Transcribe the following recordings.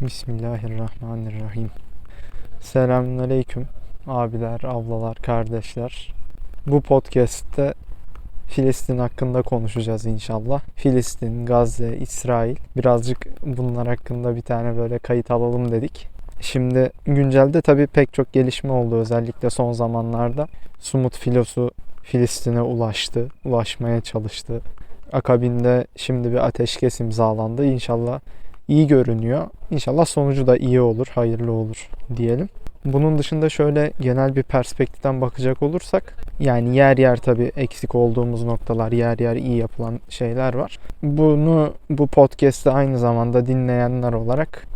Bismillahirrahmanirrahim. Selamünaleyküm abiler, ablalar, kardeşler. Bu podcast'te Filistin hakkında konuşacağız inşallah. Filistin, Gazze, İsrail. Birazcık bunlar hakkında bir tane böyle kayıt alalım dedik. Şimdi güncelde tabii pek çok gelişme oldu özellikle son zamanlarda. Sumut filosu Filistin'e ulaştı, ulaşmaya çalıştı. Akabinde şimdi bir ateşkes imzalandı. İnşallah iyi görünüyor. İnşallah sonucu da iyi olur, hayırlı olur diyelim. Bunun dışında şöyle genel bir perspektiften bakacak olursak yani yer yer tabii eksik olduğumuz noktalar, yer yer iyi yapılan şeyler var. Bunu bu podcast'te aynı zamanda dinleyenler olarak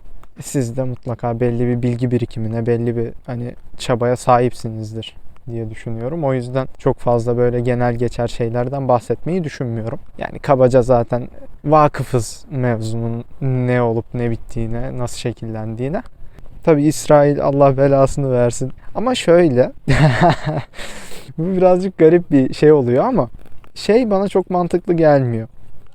siz de mutlaka belli bir bilgi birikimine, belli bir hani çabaya sahipsinizdir diye düşünüyorum. O yüzden çok fazla böyle genel geçer şeylerden bahsetmeyi düşünmüyorum. Yani kabaca zaten vakıfız mevzunun ne olup ne bittiğine, nasıl şekillendiğine. Tabi İsrail Allah belasını versin. Ama şöyle bu birazcık garip bir şey oluyor ama şey bana çok mantıklı gelmiyor.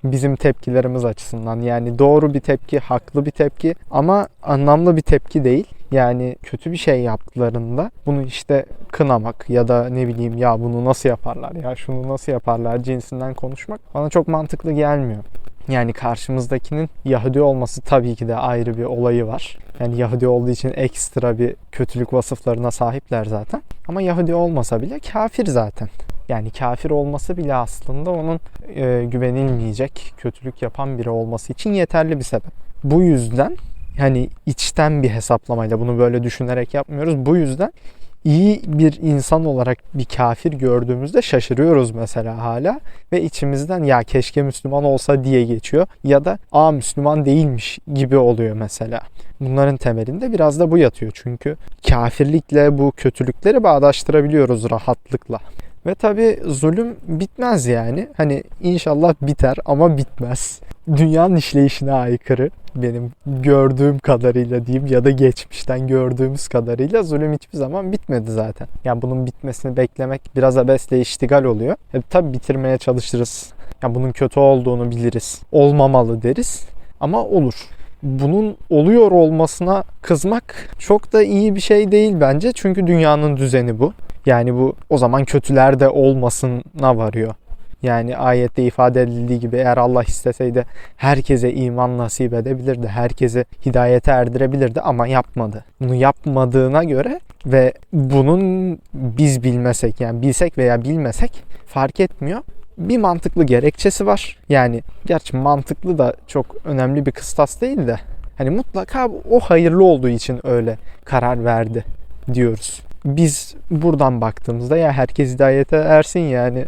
Bizim tepkilerimiz açısından yani doğru bir tepki, haklı bir tepki ama anlamlı bir tepki değil. Yani kötü bir şey yaptılarında bunu işte kınamak ya da ne bileyim ya bunu nasıl yaparlar ya şunu nasıl yaparlar cinsinden konuşmak bana çok mantıklı gelmiyor. Yani karşımızdakinin Yahudi olması tabii ki de ayrı bir olayı var. Yani Yahudi olduğu için ekstra bir kötülük vasıflarına sahipler zaten. Ama Yahudi olmasa bile kafir zaten. Yani kafir olması bile aslında onun e, güvenilmeyecek, kötülük yapan biri olması için yeterli bir sebep. Bu yüzden yani içten bir hesaplamayla bunu böyle düşünerek yapmıyoruz. Bu yüzden iyi bir insan olarak bir kafir gördüğümüzde şaşırıyoruz mesela hala ve içimizden ya keşke Müslüman olsa diye geçiyor ya da a Müslüman değilmiş gibi oluyor mesela. Bunların temelinde biraz da bu yatıyor çünkü kafirlikle bu kötülükleri bağdaştırabiliyoruz rahatlıkla. Ve tabi zulüm bitmez yani. Hani inşallah biter ama bitmez. Dünyanın işleyişine aykırı benim gördüğüm kadarıyla diyeyim ya da geçmişten gördüğümüz kadarıyla zulüm hiçbir zaman bitmedi zaten. Yani bunun bitmesini beklemek biraz abesle iştigal oluyor. E, tabi bitirmeye çalışırız. Yani bunun kötü olduğunu biliriz. Olmamalı deriz ama olur bunun oluyor olmasına kızmak çok da iyi bir şey değil bence. Çünkü dünyanın düzeni bu. Yani bu o zaman kötüler de olmasına varıyor. Yani ayette ifade edildiği gibi eğer Allah isteseydi herkese iman nasip edebilirdi. Herkese hidayete erdirebilirdi ama yapmadı. Bunu yapmadığına göre ve bunun biz bilmesek yani bilsek veya bilmesek fark etmiyor bir mantıklı gerekçesi var. Yani gerçi mantıklı da çok önemli bir kıstas değil de hani mutlaka o hayırlı olduğu için öyle karar verdi diyoruz. Biz buradan baktığımızda ya herkes hidayete ersin yani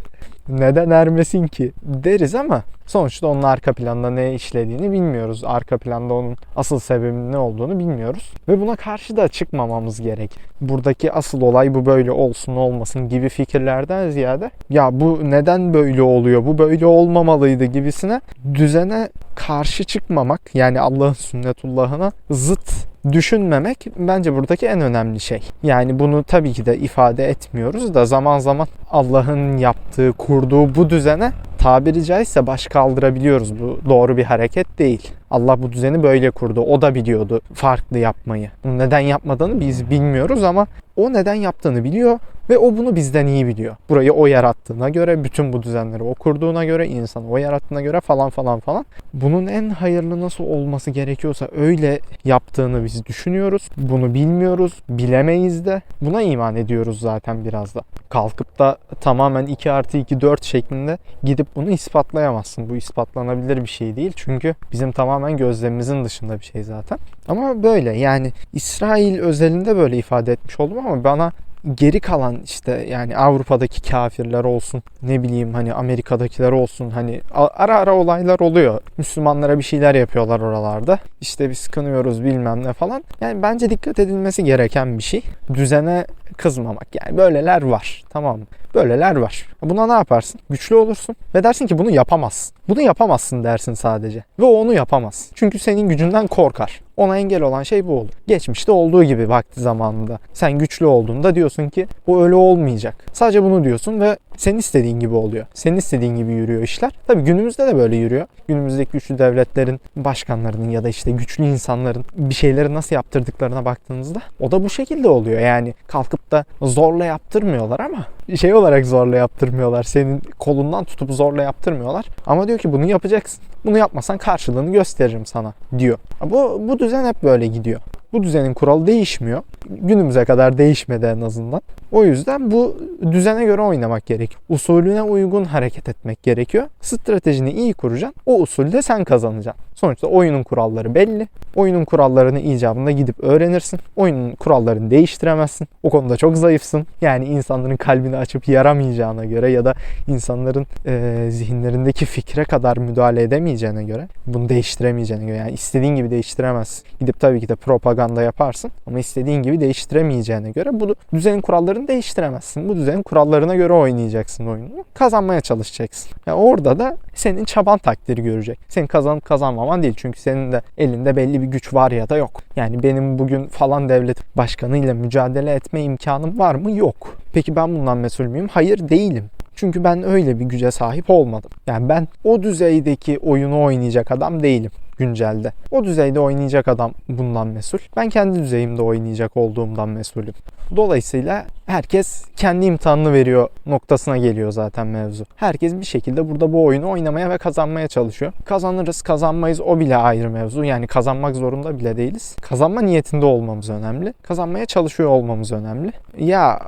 neden ermesin ki? Deriz ama sonuçta onun arka planda ne işlediğini bilmiyoruz. Arka planda onun asıl sebebinin ne olduğunu bilmiyoruz. Ve buna karşı da çıkmamamız gerek. Buradaki asıl olay bu böyle olsun olmasın gibi fikirlerden ziyade ya bu neden böyle oluyor bu böyle olmamalıydı gibisine düzene karşı çıkmamak yani Allah'ın sünnetullahına zıt düşünmemek bence buradaki en önemli şey. Yani bunu tabii ki de ifade etmiyoruz da zaman zaman Allah'ın yaptığı, kurduğu bu düzene tabiri caizse baş kaldırabiliyoruz. Bu doğru bir hareket değil. Allah bu düzeni böyle kurdu. O da biliyordu farklı yapmayı. Neden yapmadığını biz bilmiyoruz ama o neden yaptığını biliyor ve o bunu bizden iyi biliyor. Burayı o yarattığına göre, bütün bu düzenleri o kurduğuna göre, insanı o yarattığına göre falan falan falan. Bunun en hayırlı nasıl olması gerekiyorsa öyle yaptığını biz düşünüyoruz. Bunu bilmiyoruz, bilemeyiz de. Buna iman ediyoruz zaten biraz da. Kalkıp da tamamen 2 artı 2 4 şeklinde gidip bunu ispatlayamazsın. Bu ispatlanabilir bir şey değil. Çünkü bizim tamamen gözlemimizin dışında bir şey zaten. Ama böyle yani İsrail özelinde böyle ifade etmiş oldum ama bana geri kalan işte yani Avrupa'daki kafirler olsun ne bileyim hani Amerika'dakiler olsun hani ara ara olaylar oluyor. Müslümanlara bir şeyler yapıyorlar oralarda. İşte biz kınıyoruz bilmem ne falan. Yani bence dikkat edilmesi gereken bir şey. Düzene kızmamak. Yani böyleler var. Tamam? Böyleler var. Buna ne yaparsın? Güçlü olursun ve dersin ki bunu yapamazsın. Bunu yapamazsın dersin sadece. Ve o onu yapamaz. Çünkü senin gücünden korkar. Ona engel olan şey bu olur. Geçmişte olduğu gibi vakti zamanında. Sen güçlü olduğunda diyorsun ki bu öyle olmayacak. Sadece bunu diyorsun ve senin istediğin gibi oluyor. Senin istediğin gibi yürüyor işler. Tabii günümüzde de böyle yürüyor. Günümüzdeki güçlü devletlerin başkanlarının ya da işte güçlü insanların bir şeyleri nasıl yaptırdıklarına baktığınızda o da bu şekilde oluyor. Yani kalkıp da zorla yaptırmıyorlar ama şey olarak zorla yaptırmıyorlar. Senin kolundan tutup zorla yaptırmıyorlar. Ama diyor ki bunu yapacaksın. Bunu yapmasan karşılığını gösteririm sana diyor. Bu, bu düzen hep böyle gidiyor. Bu düzenin kuralı değişmiyor. Günümüze kadar değişmedi en azından. O yüzden bu düzene göre oynamak gerekiyor. Usulüne uygun hareket etmek gerekiyor. Stratejini iyi kuracaksın. O usulde sen kazanacaksın. Sonuçta oyunun kuralları belli. Oyunun kurallarını icabında gidip öğrenirsin. Oyunun kurallarını değiştiremezsin. O konuda çok zayıfsın. Yani insanların kalbini açıp yaramayacağına göre ya da insanların e, zihinlerindeki fikre kadar müdahale edemeyeceğine göre bunu değiştiremeyeceğine göre yani istediğin gibi değiştiremezsin. Gidip tabii ki de propaganda yaparsın ama istediğin gibi değiştiremeyeceğine göre bu düzenin kurallarını değiştiremezsin. Bu düzenin kurallarına göre oynayacaksın oyunu. Kazanmaya çalışacaksın. Yani orada da senin çaban takdiri görecek. Senin kazanıp kazanmaman değil. Çünkü senin de elinde belli bir güç var ya da yok. Yani benim bugün falan devlet başkanıyla mücadele etme imkanım var mı? Yok. Peki ben bundan mesul müyüm? Hayır değilim. Çünkü ben öyle bir güce sahip olmadım. Yani ben o düzeydeki oyunu oynayacak adam değilim güncelde. O düzeyde oynayacak adam bundan mesul. Ben kendi düzeyimde oynayacak olduğumdan mesulüm. Dolayısıyla herkes kendi imtihanını veriyor noktasına geliyor zaten mevzu. Herkes bir şekilde burada bu oyunu oynamaya ve kazanmaya çalışıyor. Kazanırız, kazanmayız o bile ayrı mevzu. Yani kazanmak zorunda bile değiliz. Kazanma niyetinde olmamız önemli. Kazanmaya çalışıyor olmamız önemli. Ya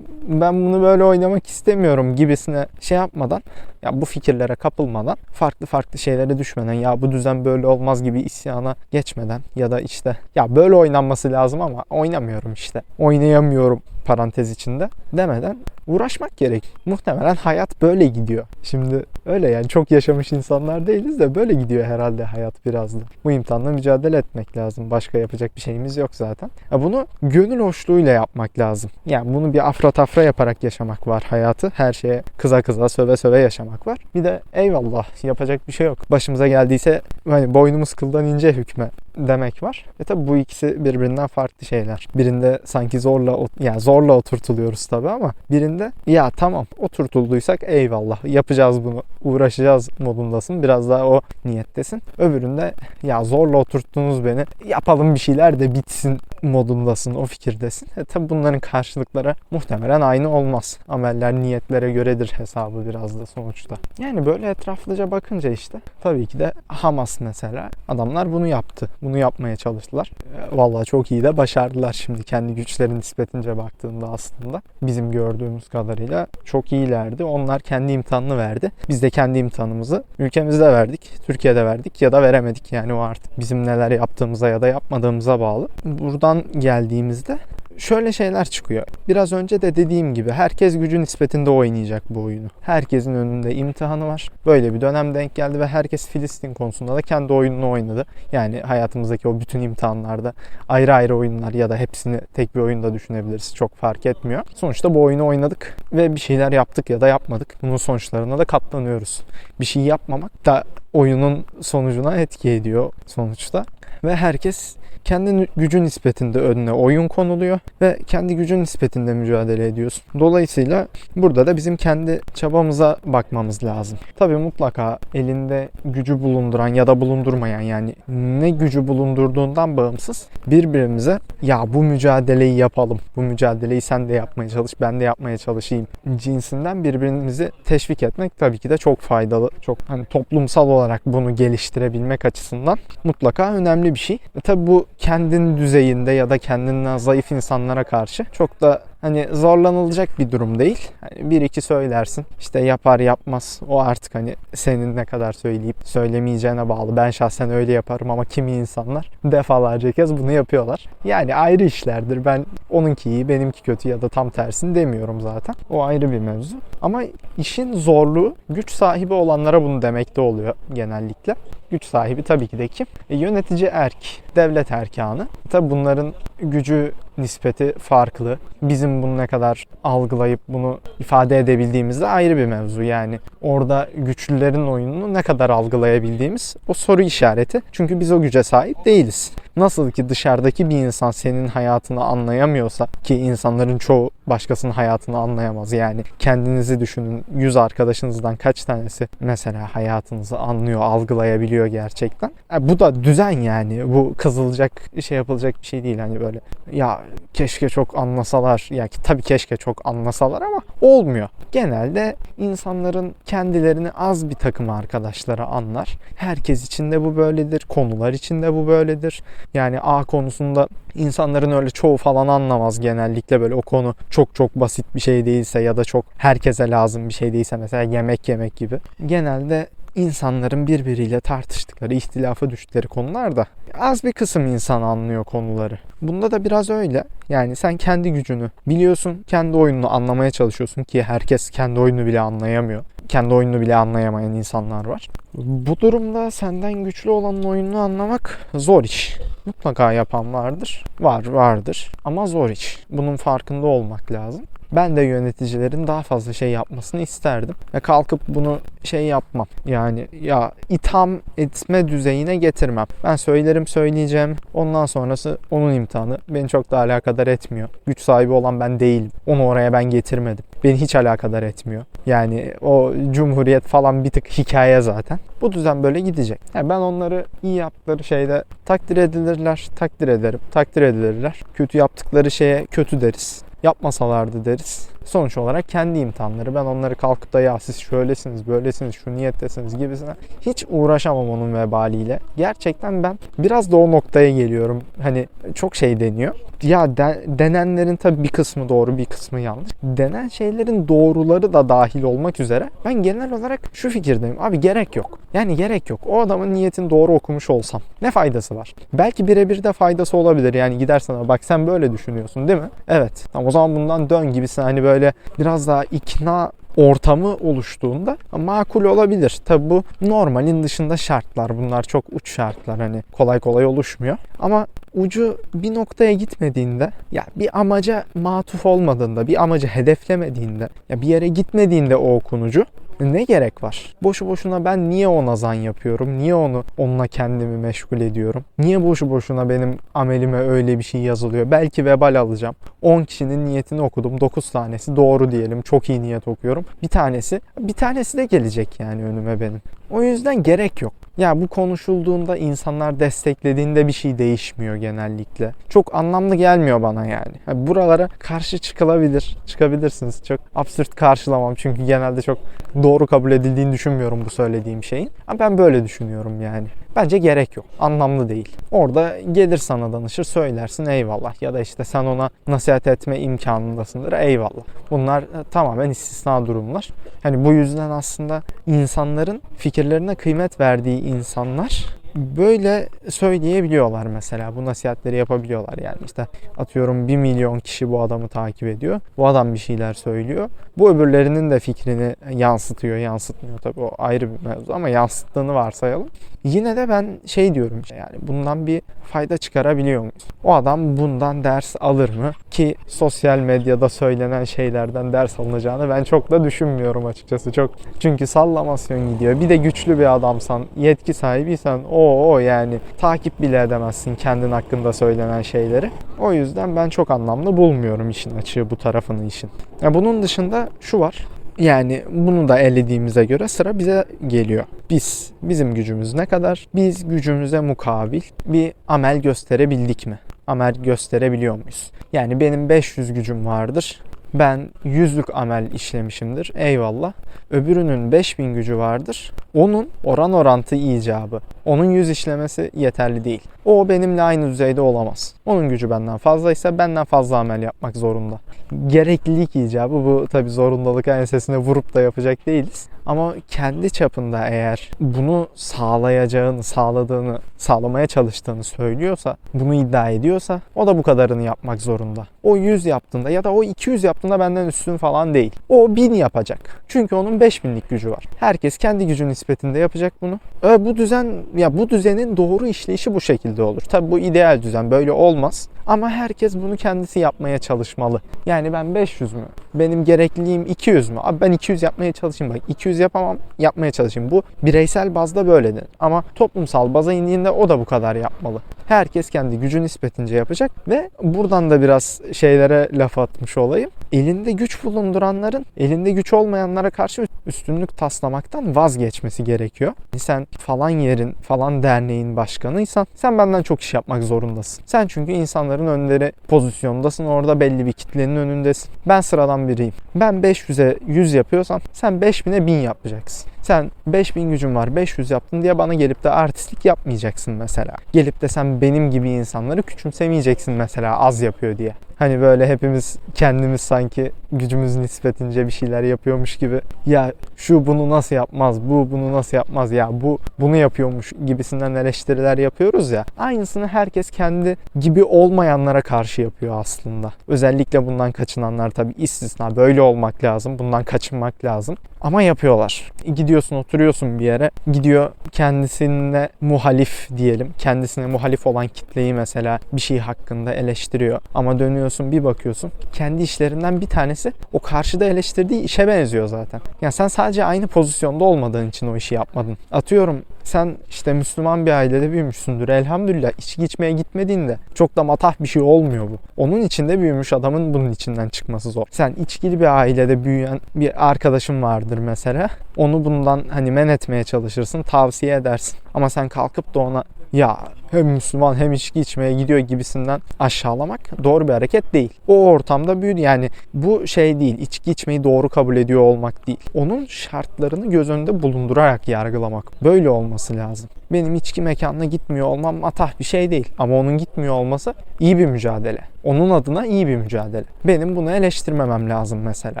ben bunu böyle oynamak istemiyorum gibisine şey yapmadan ya bu fikirlere kapılmadan farklı farklı şeylere düşmeden ya bu düzen böyle olmaz gibi isyana geçmeden ya da işte ya böyle oynanması lazım ama oynamıyorum işte oynayamıyorum parantez içinde demeden uğraşmak gerek. Muhtemelen hayat böyle gidiyor. Şimdi öyle yani çok yaşamış insanlar değiliz de böyle gidiyor herhalde hayat biraz da. Bu imtihanla mücadele etmek lazım. Başka yapacak bir şeyimiz yok zaten. Ya bunu gönül hoşluğuyla yapmak lazım. Yani bunu bir afra tafra yaparak yaşamak var hayatı. Her şeye kıza kıza söve söve yaşamak var. Bir de eyvallah yapacak bir şey yok. Başımıza geldiyse hani boynumuz kıldan ince hükme demek var. Ve tabi bu ikisi birbirinden farklı şeyler. Birinde sanki zorla yani zorla oturtuluyoruz tabi ama birinde ya tamam oturtulduysak eyvallah yapacağız bunu uğraşacağız modundasın. Biraz daha o niyettesin. Öbüründe ya zorla oturttunuz beni yapalım bir şeyler de bitsin modundasın o fikirdesin. E tabi bunların karşılıkları muhtemelen aynı olmaz. Ameller niyetlere göredir hesabı biraz da sonuçta. Yani böyle etraflıca bakınca işte tabii ki de Hamas mesela adamlar bunu yaptı. Bunu yapmaya çalıştılar. E, Vallahi çok iyi de başardılar şimdi kendi güçlerin nispetince baktığında aslında. Bizim gördüğümüz kadarıyla çok iyilerdi. Onlar kendi imtihanını verdi. Biz de kendi imtihanımızı ülkemizde verdik. Türkiye'de verdik ya da veremedik. Yani o artık bizim neler yaptığımıza ya da yapmadığımıza bağlı. Buradan geldiğimizde şöyle şeyler çıkıyor. Biraz önce de dediğim gibi herkes gücü nispetinde oynayacak bu oyunu. Herkesin önünde imtihanı var. Böyle bir dönem denk geldi ve herkes Filistin konusunda da kendi oyununu oynadı. Yani hayatımızdaki o bütün imtihanlarda ayrı ayrı oyunlar ya da hepsini tek bir oyunda düşünebiliriz. Çok fark etmiyor. Sonuçta bu oyunu oynadık ve bir şeyler yaptık ya da yapmadık. Bunun sonuçlarına da katlanıyoruz. Bir şey yapmamak da oyunun sonucuna etki ediyor sonuçta. Ve herkes kendi gücü nispetinde önüne oyun konuluyor ve kendi gücün nispetinde mücadele ediyorsun. Dolayısıyla burada da bizim kendi çabamıza bakmamız lazım. Tabii mutlaka elinde gücü bulunduran ya da bulundurmayan yani ne gücü bulundurduğundan bağımsız birbirimize ya bu mücadeleyi yapalım. Bu mücadeleyi sen de yapmaya çalış, ben de yapmaya çalışayım cinsinden birbirimizi teşvik etmek tabii ki de çok faydalı. Çok hani toplumsal olarak bunu geliştirebilmek açısından mutlaka önemli bir şey. E tabii bu kendin düzeyinde ya da kendinden zayıf insanlara karşı çok da hani zorlanılacak bir durum değil. Hani bir iki söylersin işte yapar yapmaz o artık hani senin ne kadar söyleyip söylemeyeceğine bağlı. Ben şahsen öyle yaparım ama kimi insanlar defalarca kez bunu yapıyorlar. Yani ayrı işlerdir. Ben onunki iyi benimki kötü ya da tam tersini demiyorum zaten. O ayrı bir mevzu. Ama işin zorluğu güç sahibi olanlara bunu demekte oluyor genellikle. Güç sahibi tabii ki de kim? E, yönetici erk, devlet erkanı. Tabii bunların gücü nispeti farklı. Bizim bunu ne kadar algılayıp bunu ifade edebildiğimiz de ayrı bir mevzu. Yani orada güçlülerin oyununu ne kadar algılayabildiğimiz o soru işareti. Çünkü biz o güce sahip değiliz. Nasıl ki dışarıdaki bir insan senin hayatını anlayamıyorsa ki insanların çoğu başkasının hayatını anlayamaz. Yani kendinizi düşünün 100 arkadaşınızdan kaç tanesi mesela hayatınızı anlıyor, algılayabiliyor gerçekten. E, bu da düzen yani. Bu kızılacak şey yapılacak bir şey değil hani böyle ya keşke çok anlasalar ya ki tabii keşke çok anlasalar ama olmuyor. Genelde insanların kendilerini az bir takım arkadaşlara anlar. Herkes için de bu böyledir. Konular için de bu böyledir. Yani A konusunda insanların öyle çoğu falan anlamaz genellikle böyle o konu çok çok basit bir şey değilse ya da çok herkese lazım bir şey değilse mesela yemek yemek gibi. Genelde insanların birbiriyle tartıştıkları, ihtilafa düştükleri konular da az bir kısım insan anlıyor konuları. Bunda da biraz öyle. Yani sen kendi gücünü biliyorsun, kendi oyununu anlamaya çalışıyorsun ki herkes kendi oyununu bile anlayamıyor. Kendi oyununu bile anlayamayan insanlar var. Bu durumda senden güçlü olanın oyununu anlamak zor iş. Mutlaka yapan vardır. Var, vardır. Ama zor iş. Bunun farkında olmak lazım. Ben de yöneticilerin daha fazla şey yapmasını isterdim. Ve kalkıp bunu şey yapmam. Yani ya itham etme düzeyine getirmem. Ben söylerim söyleyeceğim. Ondan sonrası onun imtihanı. Beni çok da alakadar etmiyor. Güç sahibi olan ben değilim. Onu oraya ben getirmedim. Beni hiç alakadar etmiyor. Yani o cumhuriyet falan bir tık hikaye zaten. Bu düzen böyle gidecek. Yani ben onları iyi yaptıkları şeyde takdir edilirler, takdir ederim, takdir edilirler. Kötü yaptıkları şeye kötü deriz yapmasalardı deriz. Sonuç olarak kendi imtihanları. Ben onları kalkıp da ya siz şöylesiniz, böylesiniz, şu niyettesiniz gibisine hiç uğraşamam onun vebaliyle. Gerçekten ben biraz da o noktaya geliyorum. Hani çok şey deniyor. Ya de, denenlerin tabii bir kısmı doğru, bir kısmı yanlış. Denen şeylerin doğruları da dahil olmak üzere ben genel olarak şu fikirdeyim. Abi gerek yok. Yani gerek yok. O adamın niyetini doğru okumuş olsam ne faydası var? Belki birebir de faydası olabilir. Yani gidersen bak sen böyle düşünüyorsun değil mi? Evet. Tamam o zaman bundan dön gibisin hani böyle biraz daha ikna ortamı oluştuğunda makul olabilir. Tabi bu normalin dışında şartlar. Bunlar çok uç şartlar hani kolay kolay oluşmuyor. Ama ucu bir noktaya gitmediğinde ya bir amaca matuf olmadığında bir amacı hedeflemediğinde ya bir yere gitmediğinde o okunucu ne gerek var? Boşu boşuna ben niye ona zan yapıyorum? Niye onu onunla kendimi meşgul ediyorum? Niye boşu boşuna benim amelime öyle bir şey yazılıyor? Belki vebal alacağım. 10 kişinin niyetini okudum. 9 tanesi doğru diyelim. Çok iyi niyet okuyorum. Bir tanesi bir tanesi de gelecek yani önüme benim. O yüzden gerek yok. Ya bu konuşulduğunda insanlar desteklediğinde bir şey değişmiyor genellikle. Çok anlamlı gelmiyor bana yani. yani buralara karşı çıkılabilir. Çıkabilirsiniz. Çok absürt karşılamam çünkü genelde çok doğru kabul edildiğini düşünmüyorum bu söylediğim şeyin. Ama ben böyle düşünüyorum yani. Bence gerek yok. Anlamlı değil. Orada gelir sana danışır söylersin eyvallah. Ya da işte sen ona nasihat etme imkanındasındır eyvallah. Bunlar e, tamamen istisna durumlar. Hani bu yüzden aslında insanların fikirlerine kıymet verdiği insanlar böyle söyleyebiliyorlar mesela. Bu nasihatleri yapabiliyorlar yani işte atıyorum 1 milyon kişi bu adamı takip ediyor. Bu adam bir şeyler söylüyor. Bu öbürlerinin de fikrini yansıtıyor, yansıtmıyor tabii o ayrı bir mevzu ama yansıttığını varsayalım. Yine de ben şey diyorum yani bundan bir fayda çıkarabiliyor muyuz? O adam bundan ders alır mı? Ki sosyal medyada söylenen şeylerden ders alınacağını ben çok da düşünmüyorum açıkçası. Çok çünkü sallamasyon gidiyor. Bir de güçlü bir adamsan, yetki sahibiysen o o yani takip bile edemezsin kendin hakkında söylenen şeyleri. O yüzden ben çok anlamlı bulmuyorum işin açığı bu tarafını işin. Ya bunun dışında şu var. Yani bunu da ellediğimize göre sıra bize geliyor. Biz, bizim gücümüz ne kadar? Biz gücümüze mukabil bir amel gösterebildik mi? Amel gösterebiliyor muyuz? Yani benim 500 gücüm vardır. Ben yüzlük amel işlemişimdir. Eyvallah. Öbürünün 5000 gücü vardır. Onun oran orantı icabı. Onun yüz işlemesi yeterli değil. O benimle aynı düzeyde olamaz. Onun gücü benden fazlaysa benden fazla amel yapmak zorunda. Gereklilik icabı bu tabi zorundalık ensesine vurup da yapacak değiliz. Ama kendi çapında eğer bunu sağlayacağını, sağladığını, sağlamaya çalıştığını söylüyorsa, bunu iddia ediyorsa o da bu kadarını yapmak zorunda. O 100 yaptığında ya da o 200 yaptığında benden üstün falan değil. O 1000 yapacak. Çünkü onun 5000'lik gücü var. Herkes kendi gücünü nispetinde yapacak bunu. E, bu düzen ya bu düzenin doğru işleyişi bu şekilde olur. Tabi bu ideal düzen böyle olmaz. Ama herkes bunu kendisi yapmaya çalışmalı. Yani ben 500 mü? Benim gerekliliğim 200 mü? Abi ben 200 yapmaya çalışayım bak. 200 yapamam yapmaya çalışayım. Bu bireysel bazda böyledir. Ama toplumsal baza indiğinde o da bu kadar yapmalı. Herkes kendi gücü nispetince yapacak ve buradan da biraz şeylere laf atmış olayım. Elinde güç bulunduranların elinde güç olmayanlara karşı üstünlük taslamaktan vazgeçmesi gerekiyor. Sen falan yerin, falan derneğin başkanıysan sen benden çok iş yapmak zorundasın. Sen çünkü insanların önleri pozisyondasın. Orada belli bir kitlenin önündesin. Ben sıradan biriyim. Ben 500'e 100 yapıyorsam sen 5000'e 1000 yapacaksın. Sen 5000 gücün var 500 yaptın diye bana gelip de artistlik yapmayacaksın mesela. Gelip de sen benim gibi insanları küçümsemeyeceksin mesela az yapıyor diye. Hani böyle hepimiz kendimiz sanki gücümüz nispetince bir şeyler yapıyormuş gibi ya şu bunu nasıl yapmaz, bu bunu nasıl yapmaz ya bu bunu yapıyormuş gibisinden eleştiriler yapıyoruz ya. Aynısını herkes kendi gibi olmayanlara karşı yapıyor aslında. Özellikle bundan kaçınanlar tabii istisna. Böyle olmak lazım. Bundan kaçınmak lazım. Ama yapıyorlar. Gidiyorsun oturuyorsun bir yere. Gidiyor kendisine muhalif diyelim. Kendisine muhalif olan kitleyi mesela bir şey hakkında eleştiriyor. Ama dönüyorsun bir bakıyorsun. Kendi işlerinden bir tanesi o karşıda eleştirdiği işe benziyor zaten. Yani sen sadece aynı pozisyonda olmadığın için o işi yapmadın. Atıyorum sen işte Müslüman bir ailede büyümüşsündür. Elhamdülillah içki içmeye gitmediğinde çok da matah bir şey olmuyor bu. Onun içinde büyümüş adamın bunun içinden çıkması zor. Sen içkili bir ailede büyüyen bir arkadaşın vardır mesela. Onu bundan hani men etmeye çalışırsın, tavsiye edersin. Ama sen kalkıp da ona ya hem Müslüman hem içki içmeye gidiyor gibisinden aşağılamak doğru bir hareket değil. O ortamda büyüdü yani bu şey değil içki içmeyi doğru kabul ediyor olmak değil. Onun şartlarını göz önünde bulundurarak yargılamak. Böyle olması lazım. Benim içki mekanına gitmiyor olmam matah bir şey değil. Ama onun gitmiyor olması iyi bir mücadele. Onun adına iyi bir mücadele. Benim bunu eleştirmemem lazım mesela.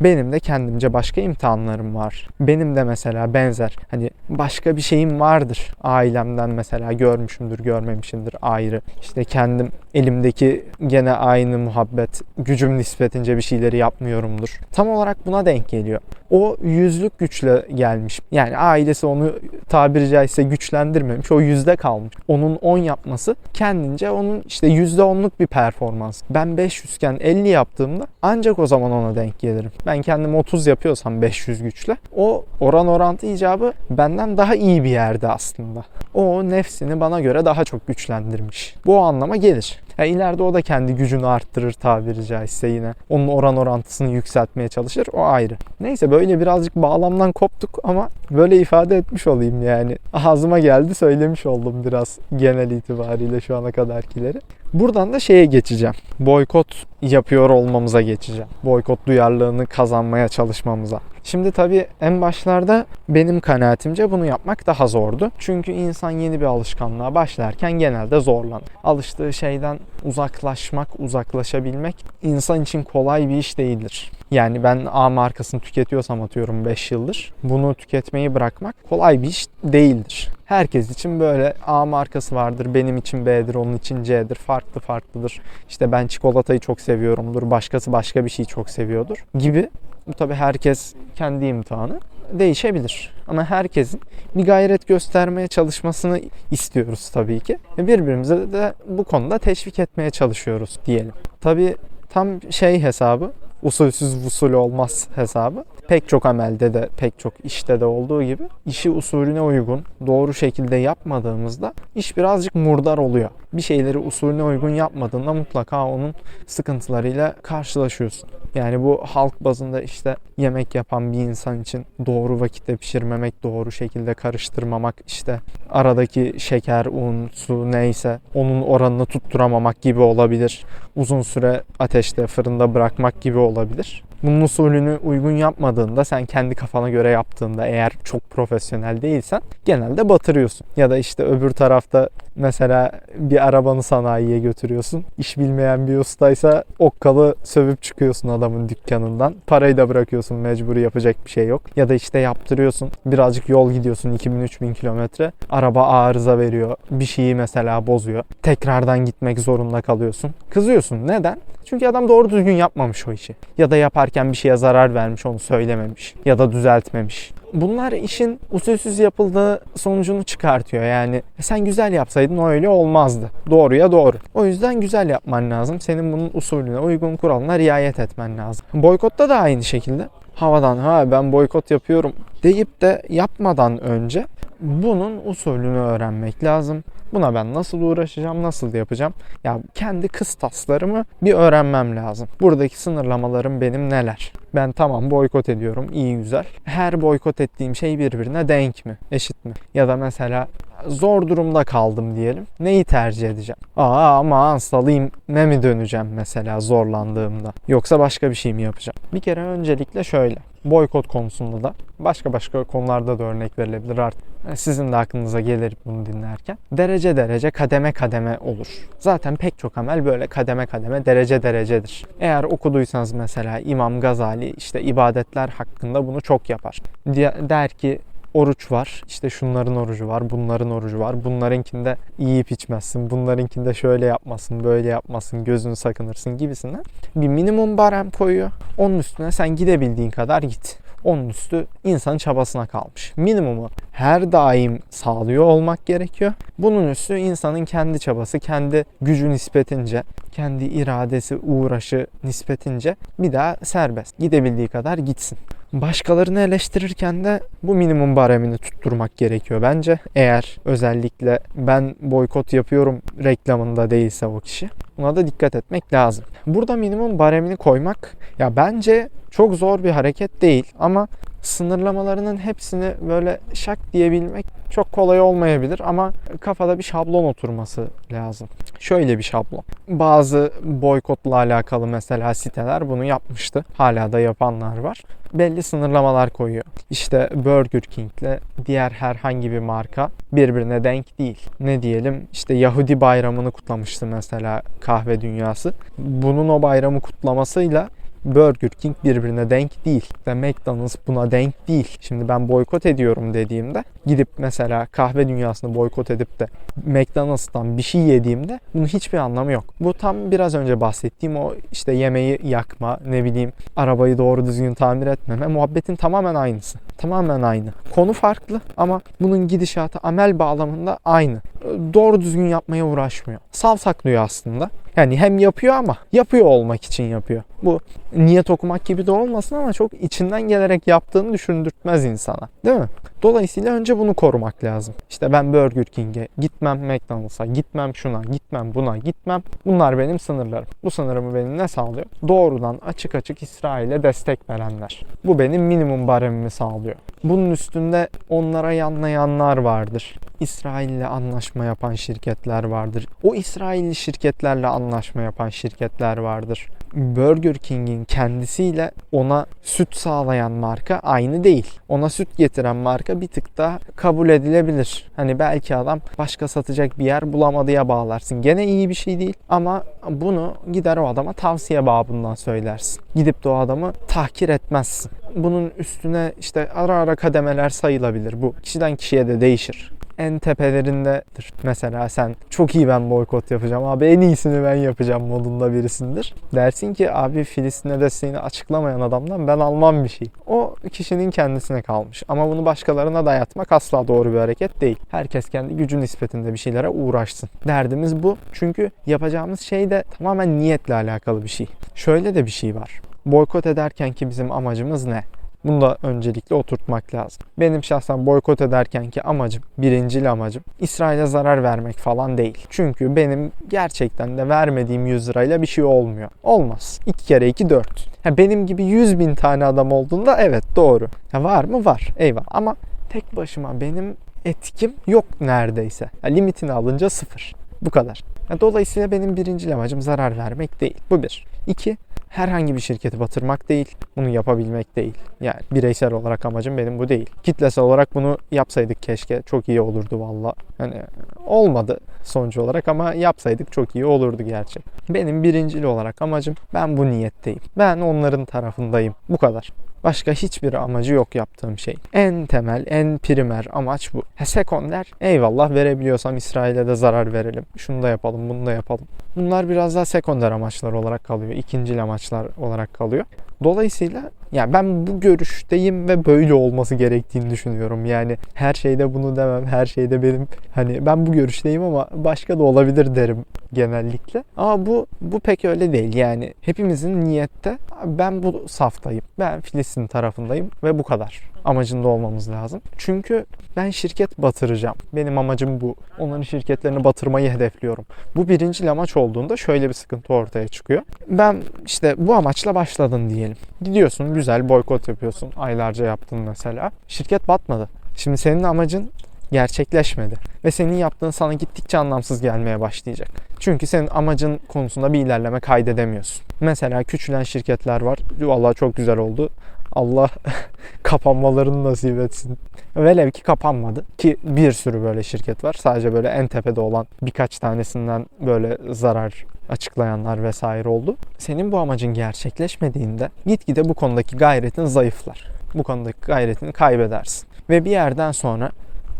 Benim de kendimce başka imtihanlarım var. Benim de mesela benzer hani başka bir şeyim vardır. Ailemden mesela görmüşümdür, görmemişimdir ayrı. İşte kendim elimdeki gene aynı muhabbet, gücüm nispetince bir şeyleri yapmıyorumdur. Tam olarak buna denk geliyor. O yüzlük güçle gelmiş. Yani ailesi onu tabiri caizse güçlendirmemiş. O yüzde kalmış. Onun 10 yapması kendince onun işte yüzde onluk bir performans. Ben 500 iken 50 yaptığımda ancak o zaman ona denk gelirim. Ben kendim 30 yapıyorsam 500 güçle o oran orantı icabı benden daha iyi bir yerde aslında. O nefsini bana göre daha çok güçlendirmiş. Bu anlama gelir. Ya ileride o da kendi gücünü arttırır tabiri caizse yine. Onun oran orantısını yükseltmeye çalışır. O ayrı. Neyse böyle birazcık bağlamdan koptuk ama böyle ifade etmiş olayım yani. Ağzıma geldi söylemiş oldum biraz genel itibariyle şu ana kadarkileri. Buradan da şeye geçeceğim. Boykot yapıyor olmamıza geçeceğim. Boykot duyarlılığını kazanmaya çalışmamıza. Şimdi tabii en başlarda benim kanaatimce bunu yapmak daha zordu. Çünkü insan yeni bir alışkanlığa başlarken genelde zorlanır. Alıştığı şeyden uzaklaşmak, uzaklaşabilmek insan için kolay bir iş değildir. Yani ben A markasını tüketiyorsam atıyorum 5 yıldır bunu tüketmeyi bırakmak kolay bir iş değildir. Herkes için böyle A markası vardır, benim için B'dir, onun için C'dir, farklı farklıdır. İşte ben çikolatayı çok seviyorumdur, başkası başka bir şeyi çok seviyordur gibi. Bu tabii herkes kendi imtihanı değişebilir. Ama herkesin bir gayret göstermeye çalışmasını istiyoruz tabii ki. Birbirimize de bu konuda teşvik etmeye çalışıyoruz diyelim. Tabii tam şey hesabı usulsüz usul olmaz hesabı. Pek çok amelde de pek çok işte de olduğu gibi işi usulüne uygun doğru şekilde yapmadığımızda iş birazcık murdar oluyor. Bir şeyleri usulüne uygun yapmadığında mutlaka onun sıkıntılarıyla karşılaşıyorsun. Yani bu halk bazında işte yemek yapan bir insan için doğru vakitte pişirmemek, doğru şekilde karıştırmamak, işte aradaki şeker, un, su neyse onun oranını tutturamamak gibi olabilir. Uzun süre ateşte, fırında bırakmak gibi olabilir. Bunun usulünü uygun yapmadığında sen kendi kafana göre yaptığında eğer çok profesyonel değilsen genelde batırıyorsun. Ya da işte öbür tarafta mesela bir arabanı sanayiye götürüyorsun. İş bilmeyen bir ustaysa okkalı sövüp çıkıyorsun adamın dükkanından. Parayı da bırakıyorsun mecburi yapacak bir şey yok. Ya da işte yaptırıyorsun. Birazcık yol gidiyorsun 2000-3000 kilometre. Araba arıza veriyor. Bir şeyi mesela bozuyor. Tekrardan gitmek zorunda kalıyorsun. Kızıyorsun. Neden? Çünkü adam doğru düzgün yapmamış o işi. Ya da yaparken bir şeye zarar vermiş onu söylememiş. Ya da düzeltmemiş. bunlar işin usulsüz yapıldığı sonucunu çıkartıyor. Yani sen güzel yapsaydın o öyle olmazdı. Doğruya doğru. O yüzden güzel yapman lazım. Senin bunun usulüne uygun kuralına riayet etmen lazım. Boykotta da aynı şekilde. Havadan ha ben boykot yapıyorum deyip de yapmadan önce bunun usulünü öğrenmek lazım. Buna ben nasıl uğraşacağım, nasıl yapacağım? Ya kendi kıstaslarımı bir öğrenmem lazım. Buradaki sınırlamalarım benim neler? Ben tamam boykot ediyorum, iyi güzel. Her boykot ettiğim şey birbirine denk mi, eşit mi? Ya da mesela zor durumda kaldım diyelim. Neyi tercih edeceğim? Aa ama salayım ne mi döneceğim mesela zorlandığımda? Yoksa başka bir şey mi yapacağım? Bir kere öncelikle şöyle. Boykot konusunda da başka başka konularda da örnek verilebilir artık. Sizin de aklınıza gelir bunu dinlerken. Derece derece kademe kademe olur. Zaten pek çok amel böyle kademe kademe derece derecedir. Eğer okuduysanız mesela İmam Gazali işte ibadetler hakkında bunu çok yapar. Der ki oruç var. İşte şunların orucu var, bunların orucu var. Bunlarınkinde yiyip içmezsin, bunlarınkinde şöyle yapmasın, böyle yapmasın, gözünü sakınırsın gibisinden bir minimum barem koyuyor. Onun üstüne sen gidebildiğin kadar git. Onun üstü insanın çabasına kalmış. Minimumu her daim sağlıyor olmak gerekiyor. Bunun üstü insanın kendi çabası, kendi gücü nispetince, kendi iradesi, uğraşı nispetince bir daha serbest. Gidebildiği kadar gitsin. Başkalarını eleştirirken de bu minimum baremini tutturmak gerekiyor bence. Eğer özellikle ben boykot yapıyorum reklamında değilse o kişi. Buna da dikkat etmek lazım. Burada minimum baremini koymak ya bence çok zor bir hareket değil ama sınırlamalarının hepsini böyle şak diyebilmek çok kolay olmayabilir ama kafada bir şablon oturması lazım. Şöyle bir şablon. Bazı boykotla alakalı mesela siteler bunu yapmıştı. Hala da yapanlar var. Belli sınırlamalar koyuyor. İşte Burger King'le diğer herhangi bir marka birbirine denk değil. Ne diyelim işte Yahudi bayramını kutlamıştı mesela kahve dünyası. Bunun o bayramı kutlamasıyla Burger King birbirine denk değil ve McDonald's buna denk değil. Şimdi ben boykot ediyorum dediğimde gidip mesela kahve dünyasını boykot edip de McDonald's'tan bir şey yediğimde bunun hiçbir anlamı yok. Bu tam biraz önce bahsettiğim o işte yemeği yakma, ne bileyim arabayı doğru düzgün tamir etmeme muhabbetin tamamen aynısı. Tamamen aynı. Konu farklı ama bunun gidişatı amel bağlamında aynı. Doğru düzgün yapmaya uğraşmıyor. Sal saklıyor aslında. Yani hem yapıyor ama yapıyor olmak için yapıyor. Bu niyet okumak gibi de olmasın ama çok içinden gelerek yaptığını düşündürtmez insana. Değil mi? Dolayısıyla önce bunu korumak lazım. İşte ben Burger King'e gitmem, McDonald's'a gitmem, şuna gitmem, buna gitmem. Bunlar benim sınırlarım. Bu sınırımı benim ne sağlıyor? Doğrudan açık açık İsrail'e destek verenler. Bu benim minimum baremimi sağlıyor. Bunun üstünde onlara yanlayanlar vardır. İsrail'le anlaşma yapan şirketler vardır. O İsrailli şirketlerle anlaşma yapan şirketler vardır. Burger King'in kendisiyle ona süt sağlayan marka aynı değil. Ona süt getiren marka bir tık daha kabul edilebilir. Hani belki adam başka satacak bir yer bulamadıya bağlarsın. Gene iyi bir şey değil ama bunu gider o adama tavsiye babından söylersin. Gidip de o adamı tahkir etmezsin. Bunun üstüne işte ara ara kademeler sayılabilir. Bu kişiden kişiye de değişir en tepelerindedir. Mesela sen çok iyi ben boykot yapacağım abi en iyisini ben yapacağım modunda birisindir. Dersin ki abi Filistin'e desteğini açıklamayan adamdan ben almam bir şey. O kişinin kendisine kalmış. Ama bunu başkalarına dayatmak asla doğru bir hareket değil. Herkes kendi gücü nispetinde bir şeylere uğraşsın. Derdimiz bu. Çünkü yapacağımız şey de tamamen niyetle alakalı bir şey. Şöyle de bir şey var. Boykot ederken ki bizim amacımız ne? Bunu da öncelikle oturtmak lazım. Benim şahsen boykot ederken ki amacım, birincil amacım İsrail'e zarar vermek falan değil. Çünkü benim gerçekten de vermediğim 100 lirayla bir şey olmuyor. Olmaz. 2 kere 2 4. Ha, benim gibi 100 bin tane adam olduğunda evet doğru. Ha, var mı? Var. Eyvallah. Ama tek başıma benim etkim yok neredeyse. Ha, limitini alınca sıfır. Bu kadar. Ya, dolayısıyla benim birinci amacım zarar vermek değil. Bu bir. İki, herhangi bir şirketi batırmak değil. Bunu yapabilmek değil. Yani bireysel olarak amacım benim bu değil. Kitlesel olarak bunu yapsaydık keşke. Çok iyi olurdu valla. Hani olmadı sonuç olarak ama yapsaydık çok iyi olurdu gerçek. Benim birincil olarak amacım ben bu niyetteyim. Ben onların tarafındayım. Bu kadar. Başka hiçbir amacı yok yaptığım şey. En temel, en primer amaç bu. He, sekonder eyvallah verebiliyorsam İsrail'e de zarar verelim. Şunu da yapalım, bunu da yapalım. Bunlar biraz daha sekonder amaçlar olarak kalıyor. ikincil amaçlar olarak kalıyor. Dolayısıyla ya ben bu görüşteyim ve böyle olması gerektiğini düşünüyorum. Yani her şeyde bunu demem, her şeyde benim hani ben bu görüşteyim ama başka da olabilir derim genellikle. Ama bu bu pek öyle değil. Yani hepimizin niyette ben bu saftayım. Ben Filistin tarafındayım ve bu kadar. Amacında olmamız lazım. Çünkü ben şirket batıracağım. Benim amacım bu. Onların şirketlerini batırmayı hedefliyorum. Bu birinci amaç olduğunda şöyle bir sıkıntı ortaya çıkıyor. Ben işte bu amaçla başladın diyelim. Gidiyorsun güzel boykot yapıyorsun. Aylarca yaptın mesela. Şirket batmadı. Şimdi senin amacın gerçekleşmedi. Ve senin yaptığın sana gittikçe anlamsız gelmeye başlayacak. Çünkü senin amacın konusunda bir ilerleme kaydedemiyorsun. Mesela küçülen şirketler var. Vallahi çok güzel oldu. Allah kapanmalarını nasip etsin. Velev ki kapanmadı. Ki bir sürü böyle şirket var. Sadece böyle en tepede olan birkaç tanesinden böyle zarar açıklayanlar vesaire oldu. Senin bu amacın gerçekleşmediğinde gitgide bu konudaki gayretin zayıflar. Bu konudaki gayretini kaybedersin. Ve bir yerden sonra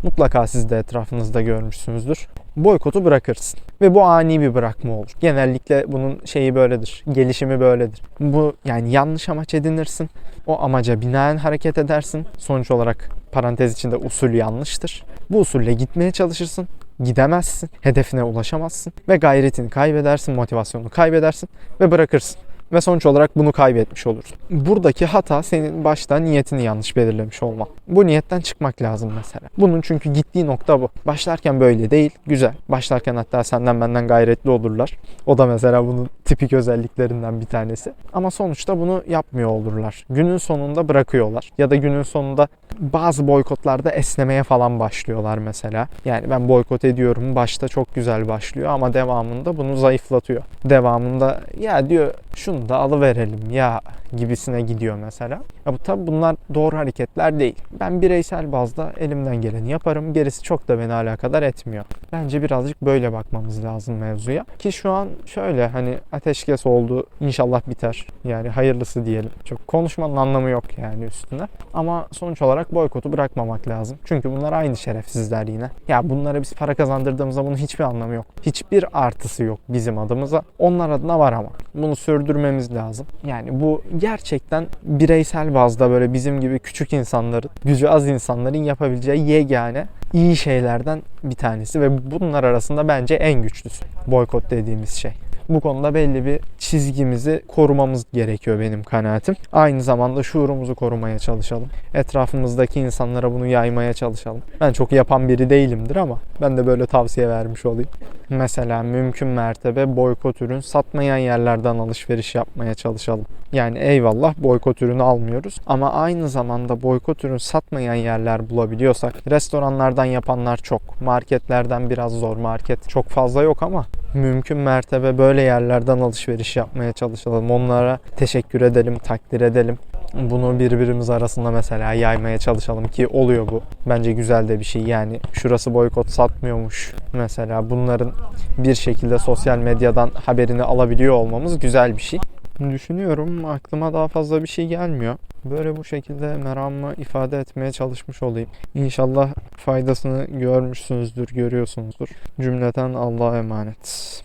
mutlaka siz de etrafınızda görmüşsünüzdür. Boykotu bırakırsın. Ve bu ani bir bırakma olur. Genellikle bunun şeyi böyledir. Gelişimi böyledir. Bu yani yanlış amaç edinirsin. O amaca binaen hareket edersin. Sonuç olarak parantez içinde usul yanlıştır. Bu usulle gitmeye çalışırsın. Gidemezsin. Hedefine ulaşamazsın. Ve gayretini kaybedersin. Motivasyonunu kaybedersin. Ve bırakırsın ve sonuç olarak bunu kaybetmiş olursun. Buradaki hata senin başta niyetini yanlış belirlemiş olman. Bu niyetten çıkmak lazım mesela. Bunun çünkü gittiği nokta bu. Başlarken böyle değil, güzel. Başlarken hatta senden benden gayretli olurlar. O da mesela bunun tipik özelliklerinden bir tanesi. Ama sonuçta bunu yapmıyor olurlar. Günün sonunda bırakıyorlar. Ya da günün sonunda bazı boykotlarda esnemeye falan başlıyorlar mesela. Yani ben boykot ediyorum. Başta çok güzel başlıyor ama devamında bunu zayıflatıyor. Devamında ya diyor şunu da alıverelim ya gibisine gidiyor mesela. Ya bu tabi bunlar doğru hareketler değil. Ben bireysel bazda elimden geleni yaparım. Gerisi çok da beni alakadar etmiyor. Bence birazcık böyle bakmamız lazım mevzuya. Ki şu an şöyle hani ateşkes oldu. İnşallah biter. Yani hayırlısı diyelim. Çok konuşmanın anlamı yok yani üstüne. Ama sonuç olarak boykotu bırakmamak lazım. Çünkü bunlar aynı şerefsizler yine. Ya bunlara biz para kazandırdığımızda bunun hiçbir anlamı yok. Hiçbir artısı yok bizim adımıza. Onlar adına var ama. Bunu sürdürmemiz lazım. Yani bu gerçekten bireysel bazda böyle bizim gibi küçük insanların, gücü az insanların yapabileceği yegane iyi şeylerden bir tanesi ve bunlar arasında bence en güçlüsü boykot dediğimiz şey. Bu konuda belli bir çizgimizi korumamız gerekiyor benim kanaatim. Aynı zamanda şuurumuzu korumaya çalışalım. Etrafımızdaki insanlara bunu yaymaya çalışalım. Ben çok yapan biri değilimdir ama ben de böyle tavsiye vermiş olayım. Mesela mümkün mertebe boykot ürün satmayan yerlerden alışveriş yapmaya çalışalım. Yani eyvallah boykot ürünü almıyoruz ama aynı zamanda boykot ürün satmayan yerler bulabiliyorsak restoranlardan yapanlar çok. Marketlerden biraz zor. Market çok fazla yok ama mümkün mertebe böyle yerlerden alışveriş yapmaya çalışalım. Onlara teşekkür edelim, takdir edelim. Bunu birbirimiz arasında mesela yaymaya çalışalım ki oluyor bu. Bence güzel de bir şey. Yani şurası boykot satmıyormuş. Mesela bunların bir şekilde sosyal medyadan haberini alabiliyor olmamız güzel bir şey. Düşünüyorum aklıma daha fazla bir şey gelmiyor. Böyle bu şekilde meramımı ifade etmeye çalışmış olayım. İnşallah faydasını görmüşsünüzdür, görüyorsunuzdur. Cümleten Allah'a emanet.